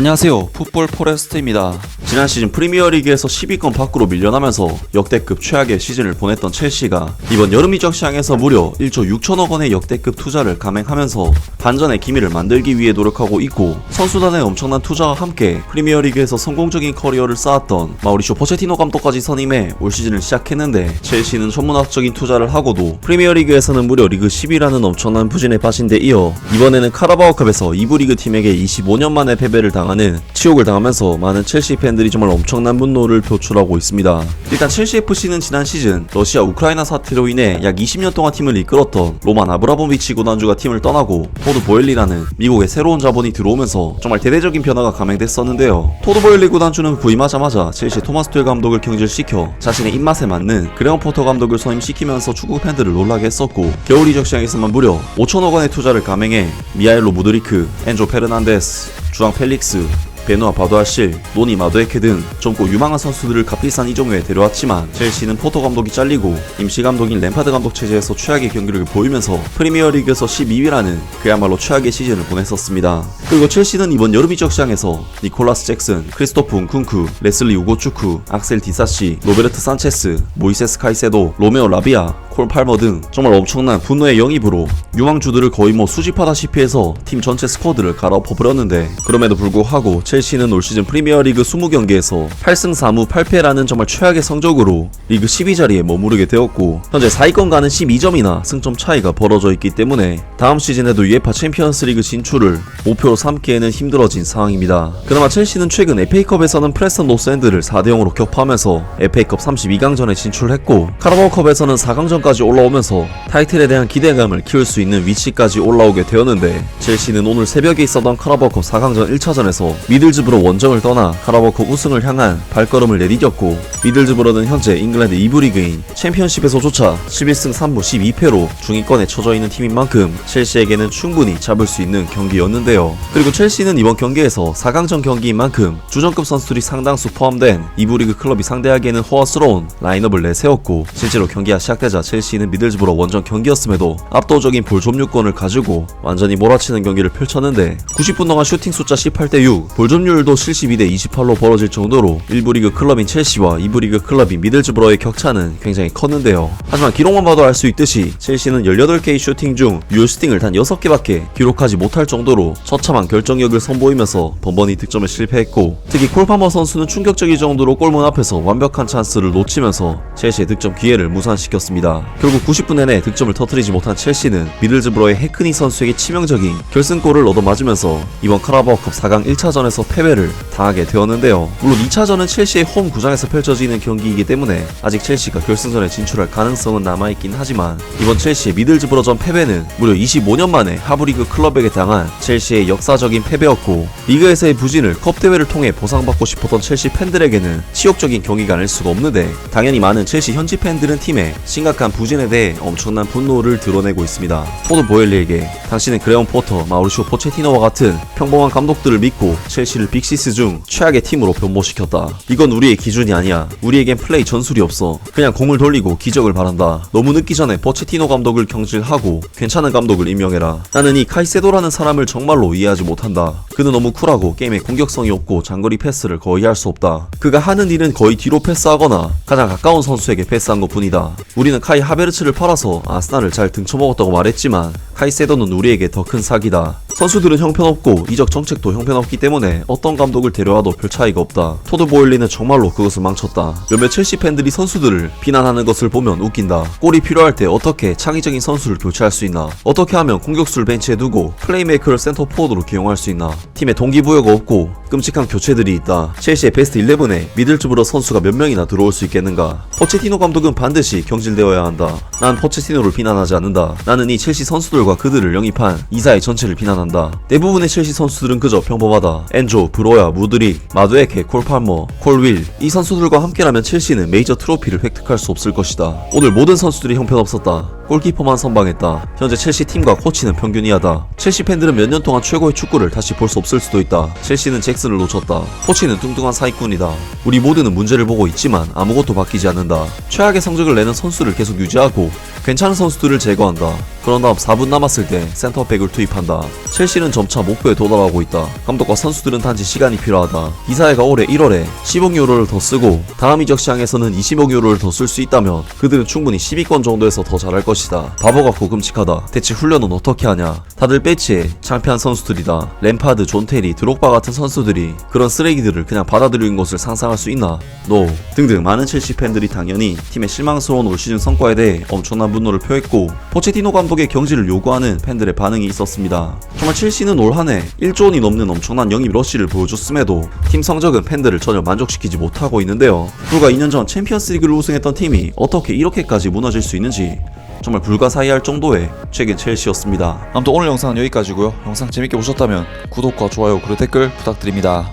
안녕하세요. 풋볼 포레스트입니다. 지난 시즌 프리미어리그에서 10위권 밖으로 밀려나면서 역대급 최악의 시즌을 보냈던 첼시가 이번 여름 이적 시장에서 무려 1조 6천억 원의 역대급 투자를 감행하면서 반전의 기미를 만들기 위해 노력하고 있고 선수단의 엄청난 투자와 함께 프리미어리그에서 성공적인 커리어를 쌓았던 마우리쇼 포체티노 감독까지 선임해 올 시즌을 시작했는데 첼시는 천문학적인 투자를 하고도 프리미어리그에서는 무려 리그 10위라는 엄청난 부진에 빠진 데 이어 이번에는 카라바오컵에서 2부 리그 팀에게 25년 만에 패배를 당 하는 치욕을 당하면서 많은 첼시 팬들이 정말 엄청난 분노를 표출하고 있습니다. 일단 첼시 FC는 지난 시즌 러시아 우크라이나 사태로 인해 약 20년 동안 팀을 이끌었던 로만 아브라모비치 고단주가 팀을 떠나고 토드 보일리라는 미국의 새로운 자본이 들어오면서 정말 대대적인 변화가 감행됐었는데요. 토드 보일리 구단주는 부임하자마자 첼시 토마스 투엘 감독을 경질시켜 자신의 입맛에 맞는 그레온 포터 감독을 선임시키면서 축구 팬들을 놀라게 했었고 겨울 이적 시장에서만 무려 5천억 원의 투자를 감행해 미하엘로 무드리크, 엔조 페르난데스, 주앙 펠릭스, 베누아 바도아실, 노니 마도에케 등 젊고 유망한 선수들을 값비싼 이적료에 데려왔지만 첼시는 포터 감독이 잘리고 임시 감독인 램파드 감독 체제에서 최악의 경기를 보이면서 프리미어리그에서 12위라는 그야말로 최악의 시즌을 보냈었습니다. 그리고 첼시는 이번 여름 이적 시장에서 니콜라스 잭슨, 크리스토프 운쿤쿠, 레슬리 우고추쿠, 악셀 디사시, 로베르트 산체스, 모이세스 카이세도, 로메오 라비아, 콜 팔머 등 정말 엄청난 분노의 영입으로 유망주들을 거의 뭐 수집하다시피 해서 팀 전체 스쿼드를 갈아엎어버렸는데 그럼에도 불구하고 첼시는 올 시즌 프리미어리그 20경기에서 8승 4무 8패라는 정말 최악의 성적으로 리그 12자리에 머무르게 되었고 현재 4위권과는 12점이나 승점 차이가 벌어져 있기 때문에 다음 시즌에도 UEFA 챔피언스리그 진출을 목표로 삼기에는 힘들어진 상황입니다. 그나마 첼시는 최근 FA컵에서는 프레스턴 노스엔드를 4대 0으로 격파하면서 FA컵 32강전에 진출했고 카라바오컵에서는 4강전까지 올라오면서 타이틀에 대한 기대감을 키울 수 있는 위치까지 올라오게 되었는데 첼시는 오늘 새벽에 있었던 카라바오컵 4강전 1차전에서 미들즈브로 원정을 떠나 카라바오컵 우승을 향한 발걸음을 내디뎠고 미들즈브로는 현재 잉글랜드 2부 리그인 챔피언십에서조차 11승 3무 12패로 중위권에 처져 있는 팀인 만큼 첼시에게는 충분히 잡을 수 있는 경기였는데요. 그리고 첼시는 이번 경기에서 4강전 경기인 만큼 주전급 선수들이 상당수 포함된 2부 리그 클럽이 상대하기에는 호화스러운 라인업을 내세웠고 실제로 경기가 시작되자 첼시는 미들즈브로 원정 경기였음에도 압도적인 볼 점유권을 가지고 완전히 몰아치는 경기를 펼쳤는데 90분 동안 슈팅 숫자 18대 6, 볼 점유율도 72대 28로 벌어질 정도로 1부 리그 클럽인 첼시와 2부 리그 클럽인 미들즈브로의 격차는 굉장히 컸는데요. 하지만 기록만 봐도 알 수 있듯이 첼시는 18개의 슈팅 중 유효 슈팅을 단 6개밖에 기록하지 못할 정도로 처참한 결정력을 선보이면서 번번이 득점에 실패했고 특히 콜파머 선수는 충격적일 정도로 골문 앞에서 완벽한 찬스를 놓치면서 첼시의 득점 기회를 무산시켰습니다. 결국 90분 내내 득점을 터뜨리지 못한 첼시는 미들즈브로의 헤크니 선수에게 치명적인 결승골을 얻어맞으면서 이번 카라바오컵 4강 1차전에서 패배를 당하게 되었는데요. 물론 2차전은 첼시의 홈 구장에서 펼쳐지는 경기이기 때문에 아직 첼시가 결승전에 진출할 가능성은 남아있긴 하지만 이번 첼시의 미들즈브로전 패배는 무려 25년 만에 하브리그 클럽에게 당한 첼시의 역사적인 패배였고 리그에서의 부진을 컵 대회를 통해 보상받고 싶었던 첼시 팬들에게는 치욕적인 경기가 아닐 수가 없는데 당연히 많은 첼시 현지 팬들은 팀의 심각한 부진에 대해 엄청난 분노를 드러내고 있습니다. 포드 보일리에게 당신은 그레온 포터, 마우리쇼 포체티노와 같은 평범한 감독들을 믿고 첼시를 빅시스 중 최악의 팀으로 변모시켰다. 이건 우리의 기준이 아니야. 우리에겐 플레이 전술이 없어. 그냥 공을 돌리고 기적을 바란다. 너무 늦기 전에 포체티노 감독을 경질하고 괜찮은 감독을 임명해라. 나는 이 카이세도라는 사람을 정말로 이해하지 못한다. 그는 너무 쿨하고 게임에 공격성이 없고 장거리 패스를 거의 할 수 없다. 그가 하는 일은 거의 뒤로 패스하거나 가장 가까운 선수에게 패스한 것 뿐이다. 우리는 카이 하베르츠를 팔아서 아스날을 잘 등쳐먹었다고 말했지만 카이세도는 우리에게 더 큰 사기다. 선수들은 형편없고 이적 정책도 형편없기 때문에 어떤 감독을 데려와도 별 차이가 없다. 토드 보일리는 정말로 그것을 망쳤다. 몇몇 첼시 팬들이 선수들을 비난하는 것을 보면 웃긴다. 골이 필요할 때 어떻게 창의적인 선수를 교체할 수 있나? 어떻게 하면 공격수를 벤치에 두고 플레이메이커를 센터 포워드로 기용할 수 있나? 팀에 동기부여가 없고 끔찍한 교체들이 있다. 첼시의 베스트 11에 미들즈브로 선수가 몇 명이나 들어올 수 있겠는가? 포체티노 감독은 반드시 경질되어야 한다. 난 포체티노를 비난하지 않는다. 나는 이 첼시 선수들과 그들을 영입한 이사의 전체를 비난한다. 대부분의 첼시 선수들은 그저 평범하다. 엔조, 브로야, 무드릭, 마두에케, 콜팔머, 콜윌 이 선수들과 함께라면 첼시는 메이저 트로피를 획득할 수 없을 것이다. 오늘 모든 선수들이 형편없었다. 골키퍼만 선방했다. 현재 첼시 팀과 코치는 평균이하다. 첼시 팬들은 몇 년 동안 최고의 축구를 다시 볼 수 없을 수도 있다. 첼시는 잭슨을 놓쳤다. 코치는 뚱뚱한 사기꾼이다. 우리 모두는 문제를 보고 있지만 아무것도 바뀌지 않는다. 최악의 성적을 내는 선수를 계속 유지하고 괜찮은 선수들을 제거한다. 그런 다음 4분 남았을 때 센터백을 투입한다. 첼시는 점차 목표에 도달하고 있다. 감독과 선수들은 단지 시간이 필요하다. 이사회가 올해 1월에 10억 유로를 더 쓰고 다음 이적 시장에서는 20억 유로를 더 쓸 수 있다면 그들은 충분히 10위권 정도에서 더 잘할 것이다. 바보 같고 끔찍하다. 대체 훈련은 어떻게 하냐? 다들 배치에 창피한 선수들이다. 램파드, 존 테리, 드록바 같은 선수들이 그런 쓰레기들을 그냥 받아들이는 것을 상상할 수 있나? 노. 등등 많은 첼시 팬들이 당연히 팀의 실망스러운 올 시즌 성과에 대해 엄청난 분노를 표했고 포체티노 감독의 경질을 요구하는 팬들의 반응이 있었습니다. 정말 첼시는 올 한해 1조 원이 넘는 엄청난 영입 러쉬를 보여줬음에도 팀 성적은 팬들을 전혀 만족시키지 못하고 있는데요. 불과 2년 전 챔피언스 리그를 우승했던 팀이 어떻게 이렇게까지 무너질 수 있는지 정말 불가사의할 정도의 최근 첼시였습니다. 아무튼 오늘 영상은 여기까지고요. 영상 재밌게 보셨다면 구독과 좋아요 그리고 댓글 부탁드립니다.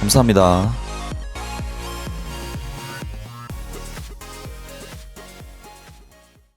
감사합니다.